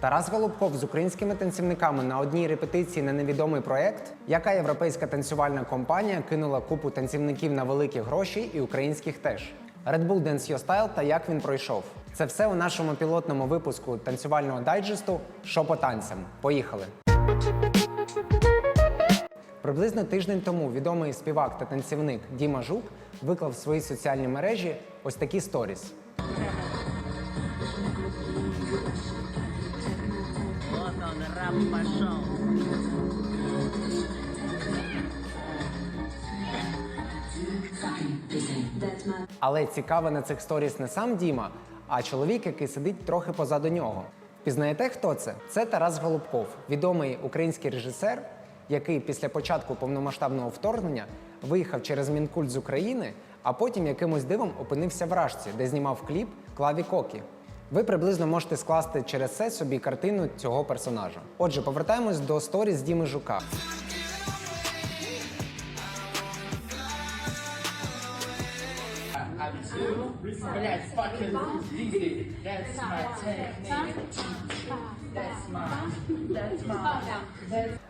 Тарас Голубков з українськими танцівниками на одній репетиції на невідомий проект, яка європейська танцювальна компанія кинула купу танцівників на великі гроші і українських теж. Red Bull Dance Your Style та як він пройшов. Це все у нашому пілотному випуску танцювального дайджесту «Що по танцям. Поїхали! Приблизно тиждень тому відомий співак та танцівник Діма Жук виклав в свої соціальні мережі ось такі сторіс. Раб пошел. Але цікаве на цих сторіс не сам Діма, а чоловік, який сидить трохи позаду нього. Пізнаєте, хто це? Це Тарас Голубков, відомий український режисер, який після початку повномасштабного вторгнення виїхав через Мінкульт з України, а потім якимось дивом опинився в Рашці, де знімав кліп Клаві Кокі. Ви приблизно можете скласти через це собі картину цього персонажа. Отже, повертаємось до сторіс Діми Жука. Блять,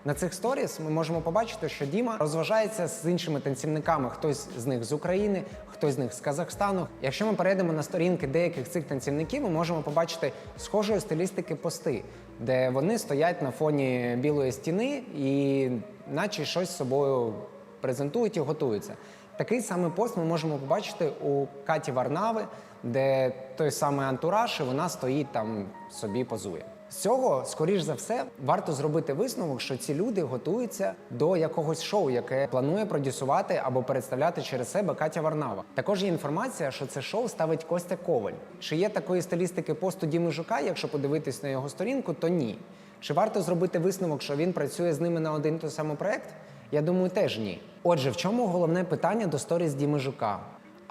На цих сторіс ми можемо побачити, що Діма розважається з іншими танцівниками. Хтось з них з України, хтось з них з Казахстану. Якщо ми перейдемо на сторінки деяких цих танцівників, ми можемо побачити схожої стилістики пости, де вони стоять на фоні білої стіни і наче щось з собою презентують і готуються. Такий самий пост ми можемо побачити у Каті Варнави, де той самий антураж, і вона стоїть там собі позує. З цього, скоріш за все, варто зробити висновок, що ці люди готуються до якогось шоу, яке планує продюсувати або представляти через себе Катя Варнава. Також є інформація, що це шоу ставить Костя Коваль. Чи є такої стилістики посту Діми Жука? Якщо подивитись на його сторінку, то ні. Чи варто зробити висновок, що він працює з ними на один той самий проект? Я думаю, теж ні. Отже, в чому головне питання до сторіс Діми Жука?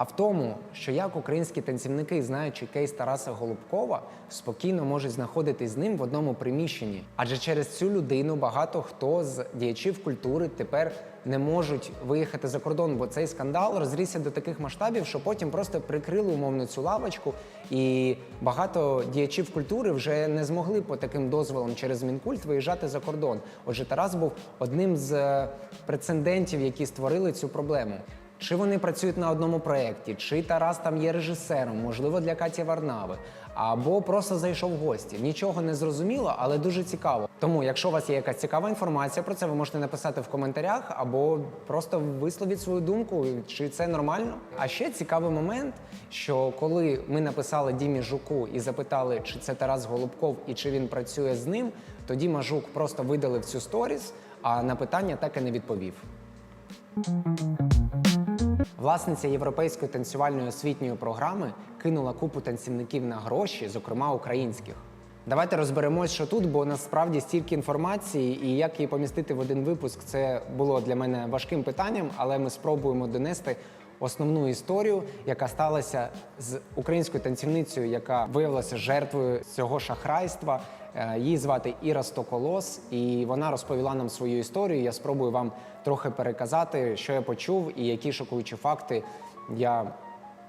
А в тому, що як українські танцівники, знаючи кейс Тараса Голубкова, спокійно можуть знаходитись з ним в одному приміщенні. Адже через цю людину багато хто з діячів культури тепер не можуть виїхати за кордон, бо цей скандал розрісся до таких масштабів, що потім просто прикрили умовно цю лавочку, і багато діячів культури вже не змогли по таким дозволам через мінкульт виїжджати за кордон. Отже, Тарас був одним з е, прецедентів, які створили цю проблему. Чи вони працюють на одному проєкті, чи Тарас там є режисером, можливо, для Каті Варнави, або просто зайшов в гості. Нічого не зрозуміло, але дуже цікаво. Тому, якщо у вас є якась цікава інформація про це, ви можете написати в коментарях або просто висловіть свою думку, чи це нормально. А ще цікавий момент, що коли ми написали Дімі Жуку і запитали, чи це Тарас Голубков і чи він працює з ним, то Діма Жук просто видалив цю сторіс, а на питання так і не відповів. Власниця європейської танцювальної освітньої програми кинула купу танцівників на гроші, зокрема українських. Давайте розберемось, що тут, бо насправді стільки інформації, і як її помістити в один випуск, це було для мене важким питанням, але ми спробуємо донести основну історію, яка сталася з українською танцівницею, яка виявилася жертвою цього шахрайства. Е, Її звати Іра Стоколос, і вона розповіла нам свою історію. Я спробую вам трохи переказати, що я почув і які шокуючі факти я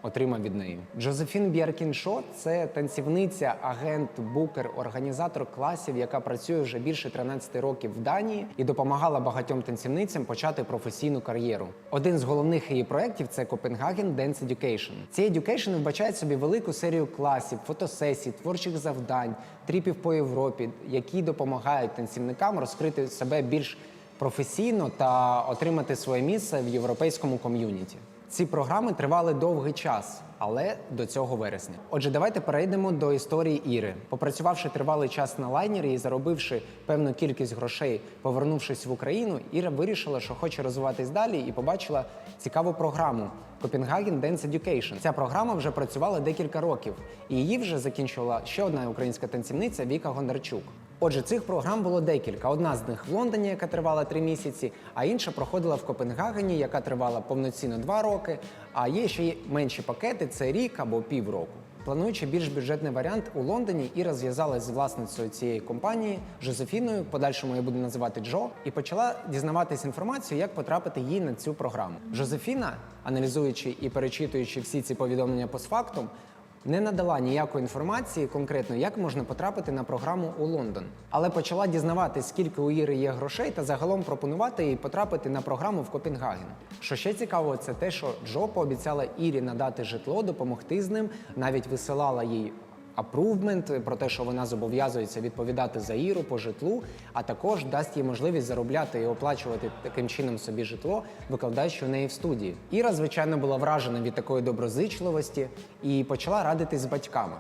отримав від неї. Джозефін Б'яркіншо це танцівниця, агент, букер, організатор класів, яка працює вже більше 13 років в Данії і допомагала багатьом танцівницям почати професійну кар'єру. Один з головних її проєктів це Copenhagen Dance Education. Цей Education вбачає собі велику серію класів, фотосесій, творчих завдань, тріпів по Європі, які допомагають танцівникам розкрити себе більш професійно та отримати своє місце в європейському ком'юніті. Ці програми тривали довгий час, але до цього вересня. Отже, давайте перейдемо до історії Іри. Попрацювавши тривалий час на лайнері і заробивши певну кількість грошей, повернувшись в Україну, Іра вирішила, що хоче розвиватись далі, і побачила цікаву програму Copenhagen Dance Education. Ця програма вже працювала декілька років, і її вже закінчувала ще одна українська танцівниця Віка Гондарчук. Отже, цих програм було декілька. Одна з них в Лондоні, яка тривала три місяці, а інша проходила в Копенгагені, яка тривала повноцінно два роки. А є ще менші пакети це рік або півроку. Плануючи більш бюджетний варіант у Лондоні, Іра зв'язалась з власницею цієї компанії Жозефіною, подальшому я буду називати Джо, і почала дізнаватись інформацію, як потрапити їй на цю програму. Жозефіна, аналізуючи і перечитуючи всі ці повідомлення постфактум, не надала ніякої інформації конкретно, як можна потрапити на програму у Лондон, але почала дізнаватись, скільки у Іри є грошей, та загалом пропонувати їй потрапити на програму в Копенгаген. Що ще цікаво, це те, що Джо пообіцяла Ірі надати житло, допомогти з ним, навіть висилала їй апрувмент про те, що вона зобов'язується відповідати за Іру по житлу, а також дасть їй можливість заробляти і оплачувати таким чином собі житло, викладаючи у неї в студії. Іра, звичайно, була вражена від такої доброзичливості і почала радитись з батьками.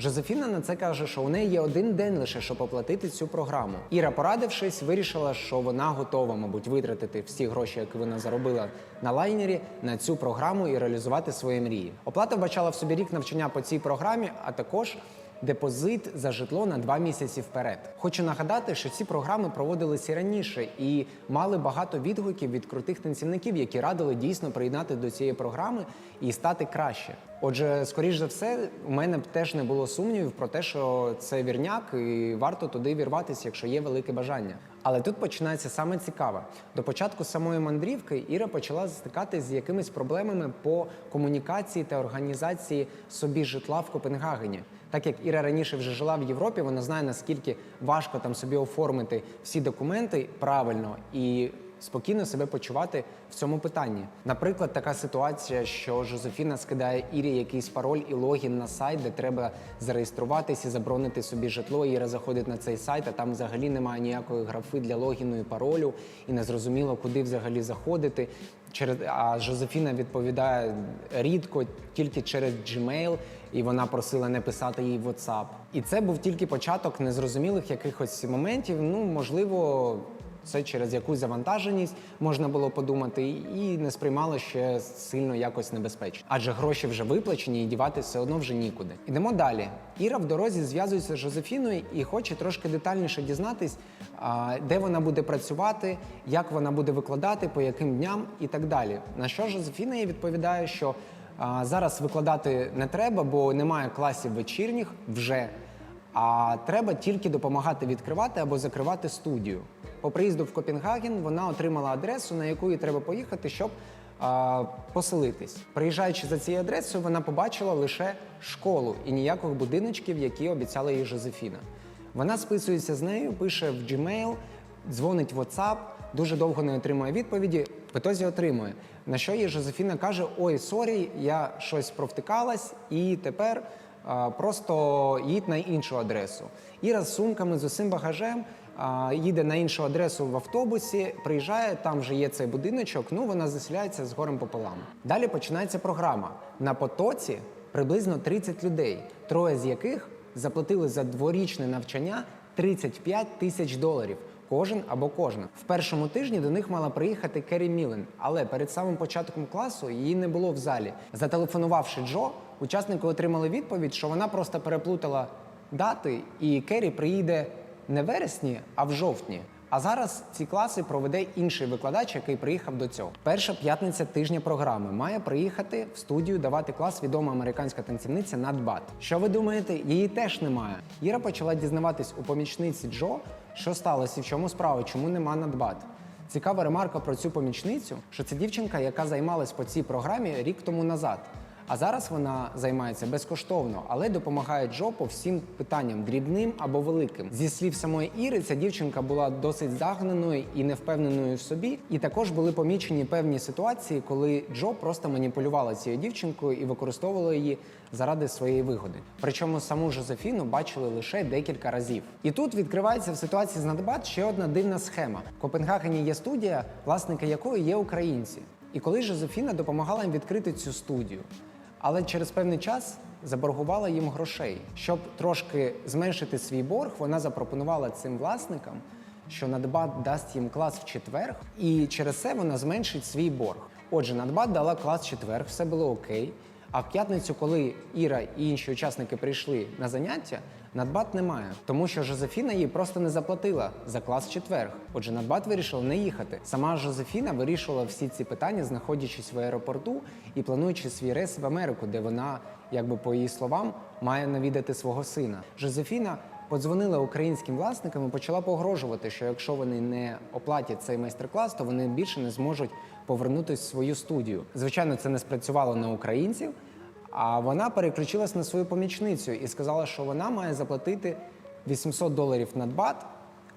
Жозефіна на це каже, що у неї є один день лише, щоб оплатити цю програму. Іра, порадившись, вирішила, що вона готова, мабуть, витратити всі гроші, які вона заробила на лайнері, на цю програму і реалізувати свої мрії. Оплата вбачала в собі рік навчання по цій програмі, а також депозит за житло на два місяці вперед. Хочу нагадати, що ці програми проводилися раніше і мали багато відгуків від крутих танцівників, які радили дійсно приєднати до цієї програми і стати краще. Отже, скоріш за все, у мене б теж не було сумнівів про те, що це вірняк, і варто туди вірватися, якщо є велике бажання. Але тут починається саме цікаве. До початку самої мандрівки Іра почала стикатися з якимись проблемами по комунікації та організації собі житла в Копенгагені. Так як Іра раніше вже жила в Європі, вона знає наскільки важко там собі оформити всі документи правильно і спокійно себе почувати в цьому питанні. Наприклад, така ситуація, що Жозефіна скидає Ірі якийсь пароль і логін на сайт, де треба зареєструватись і заборонити собі житло. Іра заходить на цей сайт, а там взагалі немає ніякої графи для логіну і паролю, і не зрозуміло, куди взагалі заходити. Через а Жозефіна відповідає рідко, тільки через Gmail, і вона просила не писати їй в WhatsApp. І це був тільки початок незрозумілих якихось моментів. Ну можливо. Це через якусь завантаженість можна було подумати, і не сприймало ще сильно якось небезпечно. Адже гроші вже виплачені, і дівати все одно вже нікуди. Ідемо далі. Іра в дорозі зв'язується з Жозефіною і хоче трошки детальніше дізнатись, де вона буде працювати, як вона буде викладати, по яким дням і так далі. На що Жозефіна їй відповідає, що а, зараз викладати не треба, бо немає класів вечірніх вже. А треба тільки допомагати відкривати або закривати студію. По приїзду в Копенгаген вона отримала адресу, на яку їй треба поїхати, щоб а, поселитись. Приїжджаючи за цією адресою, вона побачила лише школу і ніяких будиночків, які обіцяла їй Жозефіна. Вона списується з нею, пише в Gmail, дзвонить в WhatsApp, дуже довго не отримує відповіді. В ітозі отримує. На що їй Жозефіна каже: Ой, сорі, я щось провтикалась, і тепер а, просто їдь на іншу адресу. Іра з сумками з усім багажем а, їде на іншу адресу в автобусі, приїжджає, там вже є цей будиночок. Ну вона заселяється з горем пополам. Далі починається програма. На потоці приблизно 30 людей, троє з яких заплатили за дворічне навчання 35 тисяч доларів. Кожен або кожна. В першому тижні до них мала приїхати Керрі Мілен, але перед самим початком класу її не було в залі. Зателефонувавши Джо, учасники отримали відповідь, що вона просто переплутала дати, і Керрі приїде не вересні, а в жовтні. А зараз ці класи проведе інший викладач, який приїхав до цього. Перша п'ятниця тижня програми має приїхати в студію давати клас відома американська танцівниця Нат Бат. Що ви думаєте? Її теж немає. Іра почала дізнаватись у помічниці Джо, що сталося? В чому справа, чому нема Нат Цікава ремарка про цю помічницю, що це дівчинка, яка займалась по цій програмі рік тому назад. А зараз вона займається безкоштовно, але допомагає Джо по всім питанням, дрібним або великим. Зі слів самої Іри, ця дівчинка була досить загнаною і невпевненою в собі. І також були помічені певні ситуації, коли Джо просто маніпулювала цією дівчинкою і використовувала її заради своєї вигоди. Причому саму Жозефіну бачили лише декілька разів. І тут відкривається в ситуації з Надбат ще одна дивна схема. В Копенгагені є студія, власники якої є українці. І коли Жозефіна допомагала їм відкрити цю студію, але через певний час заборгувала їм грошей. Щоб трошки зменшити свій борг, вона запропонувала цим власникам, що Надбат дасть їм клас в четвер, і через це вона зменшить свій борг. Отже, Надбат дала клас в четвер, все було окей. А в п'ятницю, коли Іра і інші учасники прийшли на заняття, Надбат немає, тому що Жозефіна їй просто не заплатила за клас четверг. Отже, Надбат вирішила не їхати. Сама Жозефіна вирішувала всі ці питання, знаходячись в аеропорту і плануючи свій рейс в Америку, де вона, якби по її словам, має навідати свого сина. Жозефіна подзвонила українським власникам і почала погрожувати, що якщо вони не оплатять цей майстер-клас, то вони більше не зможуть повернутися в свою студію. Звичайно, це не спрацювало на українців. А вона переключилась на свою помічницю і сказала, що вона має заплатити 800 доларів надбат,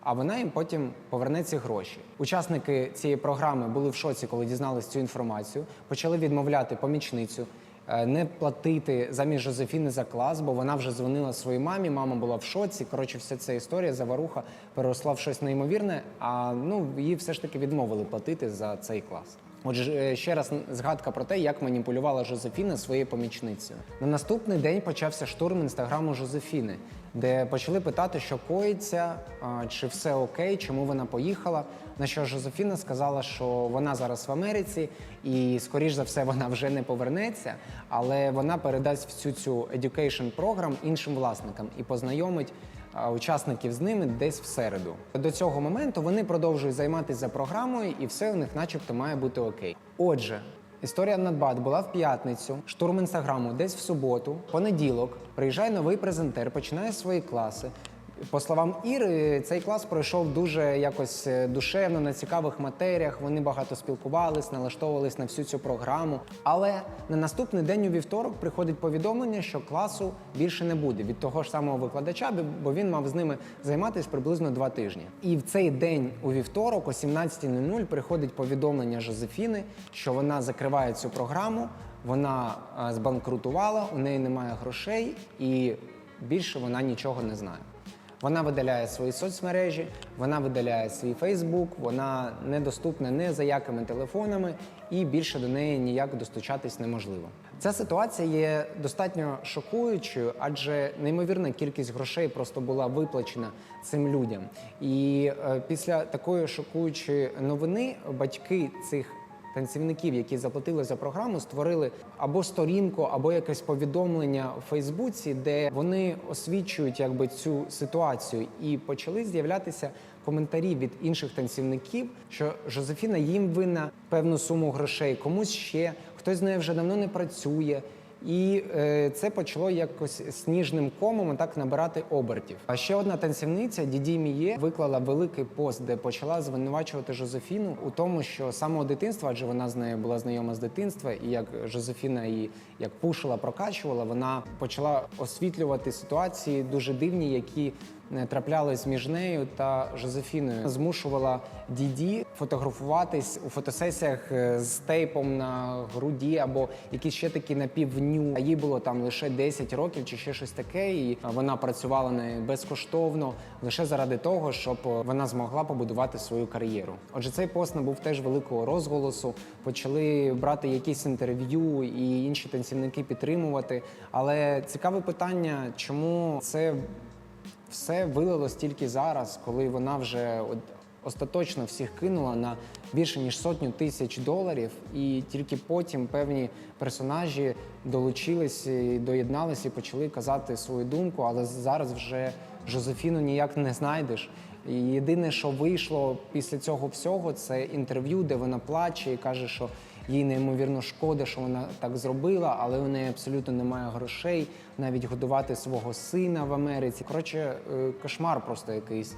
а вона їм потім поверне ці гроші. Учасники цієї програми були в шоці, коли дізналися цю інформацію, почали відмовляти помічницю. Е, Не платити замість Жозефіни за клас, бо вона вже дзвонила своїй мамі. Мама була в шоці. Коротше, вся ця історія заваруха переросла в щось неймовірне. А ну їй все ж таки відмовили платити за цей клас. Отже, е, ще раз згадка про те, як маніпулювала Жозефіна своєю помічницею. На наступний день почався штурм інстаграму Жозефіни, де почали питати, що коїться, чи все окей, чому вона поїхала. На що Жозефіна сказала, що вона зараз в Америці і, скоріш за все, вона вже не повернеться, але вона передасть всю цю education програм іншим власникам і познайомить учасників з ними десь в середу. До цього моменту вони продовжують займатися за програмою, і все у них, начебто, має бути окей. Отже. Історія Надбат була в п'ятницю, штурм інстаграму десь в суботу, понеділок. Приїжджає новий презентер, починає свої класи. По словам Іри, цей клас пройшов дуже якось е, душевно на цікавих матеріях. Вони багато спілкувались, налаштовувались на всю цю програму. Але на наступний день у вівторок приходить повідомлення, що класу більше не буде від того ж самого викладача, бо він мав з ними займатися приблизно два тижні. І в цей день у вівторок, о 17.00, приходить повідомлення Жозефіни, що вона закриває цю програму. Вона е, збанкрутувала, у неї немає грошей, і більше вона нічого не знає. Вона видаляє свої соцмережі, вона видаляє свій Фейсбук, вона недоступна не за якими телефонами, і більше до неї ніяк достучатись неможливо. Ця ситуація є достатньо шокуючою, адже неймовірна кількість грошей просто була виплачена цим людям. І е, після такої шокуючої новини батьки цих танцівників, які заплатили за програму, створили або сторінку, або якесь повідомлення у Фейсбуці, де вони освічують якби цю ситуацію, і почали з'являтися коментарі від інших танцівників, що Жозефіна їм винна певну суму грошей, комусь ще хтось з нею вже давно не працює. І е, це почало якось сніжним комом так набирати обертів. А ще одна танцівниця Діді Міє виклала великий пост, де почала звинувачувати Жозефіну у тому, що самого дитинства, адже вона з нею була знайома з дитинства, і як Жозефіна її як пушила, прокачувала, вона почала освітлювати ситуації дуже дивні, які е, траплялись між нею та Жозефіною. Змушувала Діді фотографуватись у фотосесіях е, з тейпом на груді або якісь ще такі напівню. А їй було там лише 10 років чи ще щось таке, і вона працювала нею безкоштовно лише заради того, щоб е, вона змогла побудувати свою кар'єру. Отже, цей пост набув теж великого розголосу. Почали брати якісь інтерв'ю і інші танцівники підтримувати. Але цікаве питання, чому це все вилилось тільки зараз, коли вона вже остаточно всіх кинула на більше ніж сотню тисяч доларів, і тільки потім певні персонажі долучились, доєдналися і почали казати свою думку. Але зараз вже Жозефіну ніяк не знайдеш. І єдине, що вийшло після цього всього, це інтерв'ю, де вона плаче і каже, що їй неймовірно шкода, що вона так зробила, але у неї абсолютно немає грошей навіть годувати свого сина в Америці. Коротше, е, кошмар просто якийсь.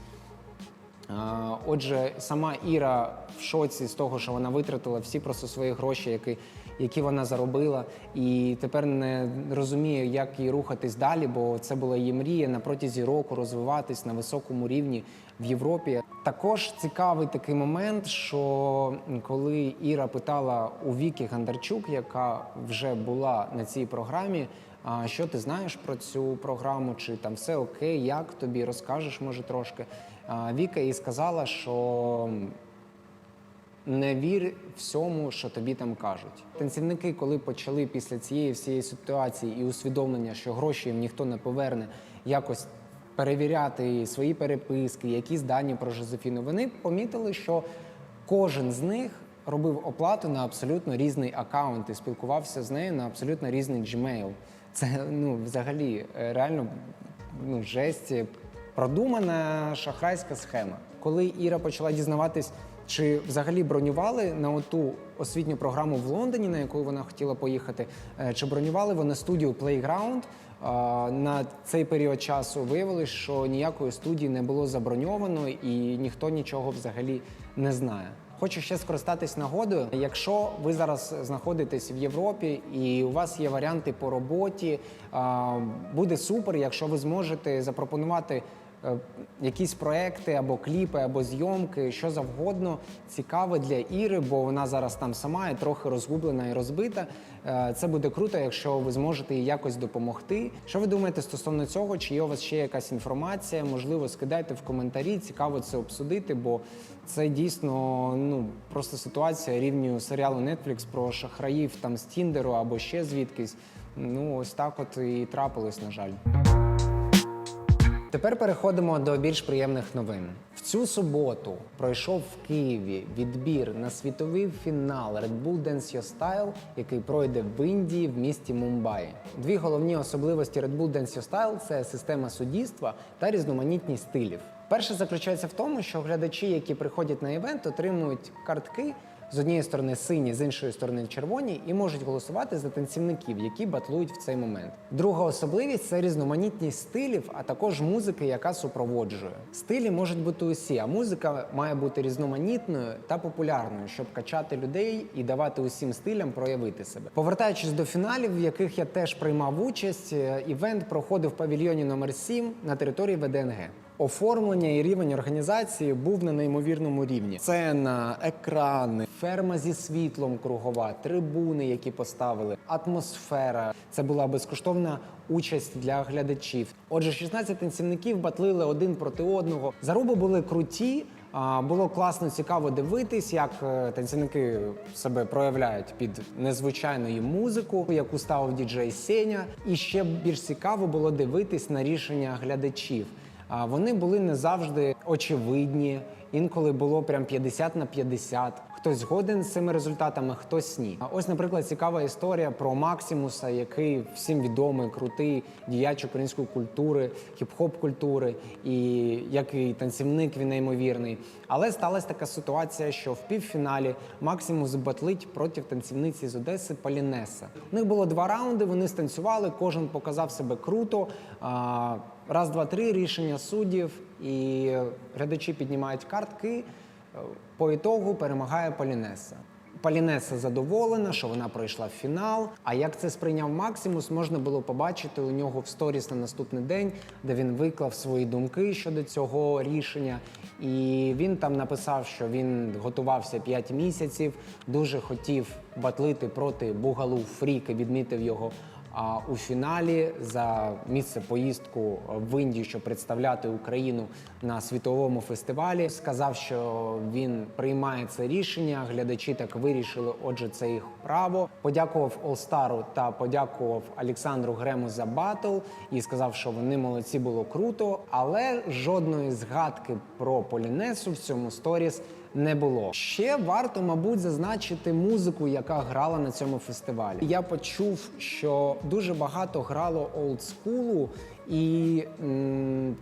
Отже, сама Іра в шоці з того, що вона витратила всі просто свої гроші, які, які вона заробила, і тепер не розуміє, як їй рухатись далі, бо це була її мрія на протязі року розвиватись на високому рівні в Європі. Також цікавий такий момент, що коли Іра питала у Вікі Гандарчук, яка вже була на цій програмі. А що ти знаєш про цю програму? Чи там все окей? Як тобі розкажеш, може трошки? Віка їй сказала, що не вір всьому, що тобі там кажуть. Танцівники, коли почали після цієї всієї ситуації і усвідомлення, що гроші їм ніхто не поверне, якось перевіряти свої переписки, якісь дані про Жозефіну, вони помітили, що кожен з них робив оплату на абсолютно різний аккаунт і спілкувався з нею на абсолютно різний Gmail. Це ну взагалі е, реально ну, жесть, продумана шахрайська схема. Коли Іра почала дізнаватись, чи взагалі бронювали на оту освітню програму в Лондоні, на яку вона хотіла поїхати, е, чи бронювали вони студію Playground, на цей період часу виявилось, що ніякої студії не було заброньовано і ніхто нічого взагалі не знає. Хочу ще скористатись нагодою. Якщо ви зараз знаходитесь в Європі і у вас є варіанти по роботі, буде супер, якщо ви зможете запропонувати е, якісь проекти або кліпи, або зйомки, що завгодно цікаве для Іри, бо вона зараз там сама і трохи розгублена і розбита. Е, Це буде круто, якщо ви зможете їй якось допомогти. Що ви думаєте стосовно цього? Чи є у вас ще якась інформація? Можливо, скидайте в коментарі. Цікаво це обсудити, бо це дійсно ну просто ситуація рівню серіалу Netflix про шахраїв там з Тіндеру або ще звідкись. Ну ось так, от і трапилось, на жаль. Тепер переходимо до більш приємних новин. В цю суботу пройшов в Києві відбір на світовий фінал Red Bull Dance Your Style, який пройде в Індії в місті Мумбаї. Дві головні особливості Red Bull Dance Your Style – це система суддівства та різноманітність стилів. Перше заключається в тому, що глядачі, які приходять на івент, отримують картки з однієї сторони сині, з іншої сторони червоні, і можуть голосувати за танцівників, які батлують в цей момент. Друга особливість це різноманітність стилів, а також музики, яка супроводжує. Стилі можуть бути усі, а музика має бути різноманітною та популярною, щоб качати людей і давати усім стилям проявити себе. Повертаючись до фіналів, в яких я теж приймав участь, е, івент проходив в павільйоні номер 7 на території ВДНГ. Оформлення і рівень організації був на неймовірному рівні. Сцена, екрани, ферма зі світлом кругова, трибуни, які поставили, атмосфера. Це була безкоштовна участь для глядачів. Отже, 16 танцівників батлили один проти одного. Заруби були круті. Було класно цікаво дивитись, як е, танцівники себе проявляють під незвичайною музику, яку ставив діджей Сеня. І ще більш цікаво було дивитись на рішення глядачів. Вони були не завжди очевидні. Інколи було прям 50 на 50. Хтось згоден з цими результатами, хтось ні. А ось, наприклад, цікава історія про Максимуса, який всім відомий, крутий діяч української культури, хіп-хоп культури, і як і танцівник він неймовірний. Але сталася така ситуація, що в півфіналі Максимус батлить проти танцівниці з Одеси Полінеса. У них було два раунди. Вони станцювали, кожен показав себе круто. Раз, два, три рішення суддів, і глядачі піднімають картки. Е, По ітогу перемагає Полінеса. Полінеса задоволена, що вона пройшла в фінал. А як це сприйняв Максимус, можна було побачити у нього в сторіс на наступний день, де він виклав свої думки щодо цього рішення. І він там написав, що він готувався 5 місяців, дуже хотів батлити проти Бугалу Фрік і відмітив його а у фіналі за місце поїздку в Індію, щоб представляти Україну на світовому фестивалі, сказав, що він приймає це рішення. Глядачі так вирішили. Отже, це їх право. Подякував Олстару та подякував Олександру Грему за батл і сказав, що вони молодці було круто, але жодної згадки про Полінесу в цьому сторіс не було. Ще варто, мабуть, зазначити музику, яка грала на цьому фестивалі. Я почув, що дуже багато грало олдскулу, і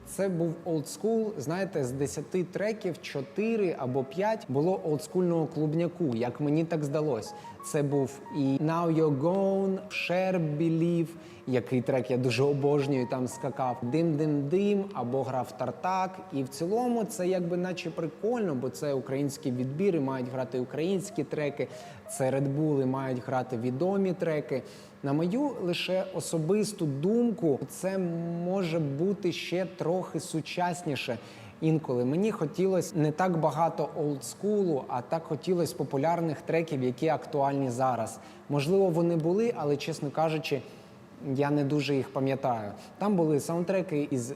це був олдскул. Знаєте, з 10 треків 4 або 5 було олдскульного клубняку, як мені так здалось. Це був і Now You're Gone, Share Believe, який трек я дуже обожнюю, там скакав дим дим дим або грав Тартак. І в цілому це якби наче прикольно, бо це українські відбіри, мають грати українські треки. Це Bull мають грати відомі треки. На мою лише особисту думку, це може бути ще трохи сучасніше. Інколи мені хотілося не так багато олдскулу, а так хотілося популярних треків, які актуальні зараз. Можливо, вони були, але чесно кажучи, я не дуже їх пам'ятаю. Там були саундтреки із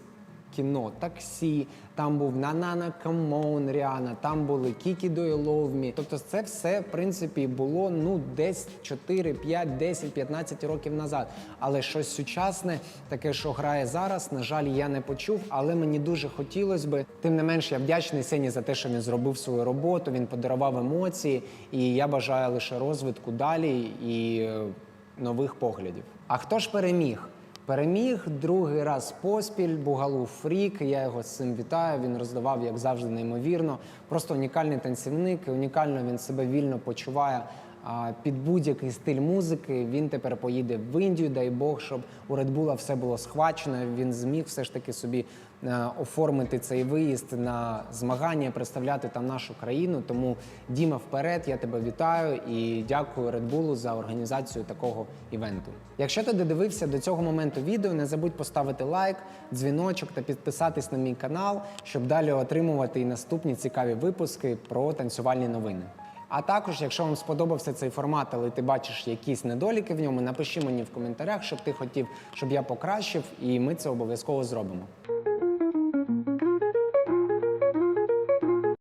кіно, таксі, там був Нанана Камон Ріана, там були Кікі Me. Тобто це все, в принципі, було ну десь 4, 5, 10, 15 років назад. Але щось сучасне, таке, що грає зараз, на жаль, я не почув, але мені дуже хотілося би. Тим не менш, я вдячний Сені за те, що він зробив свою роботу, він подарував емоції, і я бажаю лише розвитку далі і е, нових поглядів. А хто ж переміг? Переміг другий раз поспіль Бугалу Фрік. Я його з цим вітаю. Він роздавав, як завжди, неймовірно. Просто унікальний танцівник. і Унікально він себе вільно почуває під будь-який стиль музики. Він тепер поїде в Індію, дай Бог, щоб у Bull все було схвачено. Він зміг все ж таки собі е, оформити цей виїзд на змагання, представляти там нашу країну. Тому Діма, вперед, я тебе вітаю і дякую Bull за організацію такого івенту. Якщо ти додивився до цього моменту відео, не забудь поставити лайк, дзвіночок та підписатись на мій канал, щоб далі отримувати і наступні цікаві випуски про танцювальні новини. А також, якщо вам сподобався цей формат, але ти бачиш якісь недоліки в ньому, напиши мені в коментарях, щоб ти хотів, щоб я покращив, і ми це обов'язково зробимо.